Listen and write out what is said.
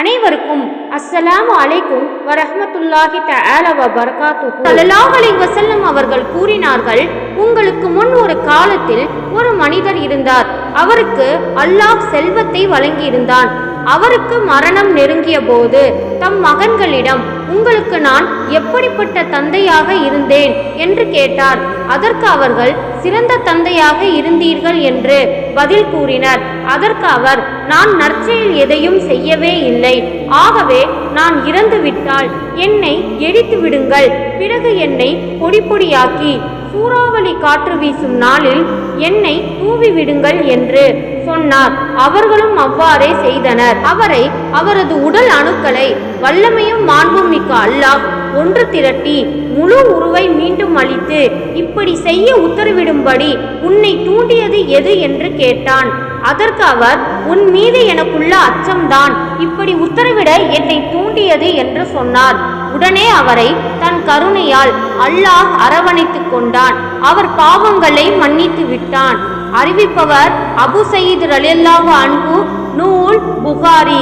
அனைவருக்கும் அஸ்ஸலாமு அலைக்கும் வரஹமத்துல்லாஹி தஆல வ பரகாத்துஹு அலைஹி வஸல்லம் அவர்கள் கூறினார்கள் உங்களுக்கு முன் ஒரு காலத்தில் ஒரு மனிதர் இருந்தார். அவருக்கு அல்லாஹ் செல்வத்தை வழங்கியிருந்தான். அவருக்கு மரணம் நெருங்கிய போது தம் மகன்களிடம் உங்களுக்கு நான் எப்படிப்பட்ட தந்தையாக இருந்தேன்? என்று கேட்டார். அதற்கு அவர்கள் சிறந்த தந்தையாக இருந்தீர்கள் என்று பதில் கூறினர். அதற்கு அவர் நான் நற்செயல் எதையும் செய்யவே இல்லை. ஆகவே நான் இறந்துவிட்டால் என்னை எரித்து விடுங்கள். பிறகு என்னை பொடி பொடியாக்கி சூறாவளி காற்று வீசும் நாளில் என்னை தூவி விடுங்கள் என்று சொன்னார். அவர்களும் அவ்வாறே செய்தனர். அவரை அவரது உடல் அணுக்களை வல்லமையும் மாண்பும் மிக்க அல்லாஹ் ஒன்று திரட்டி முழு உருவை மீண்டும் அளித்து இப்படி செய்ய உத்தரவிடும்படி உன்னை தூண்டியது எது என்று கேட்டான். அதற்கு அவர் உன் மீது எனக்குள்ள அச்சம்தான். இப்படி உத்தரவிட என்னை தூண்டியது என்று சொன்னார். உடனே அவரை தன் கருணையால் அல்லாஹ் அரவணைத்துக் கொண்டான். அவர் பாவங்களை மன்னித்து விட்டான். அறிவிப்பவர் அபு சயீத் ரலியல்லாஹு அன்பு நூல் புகாரி.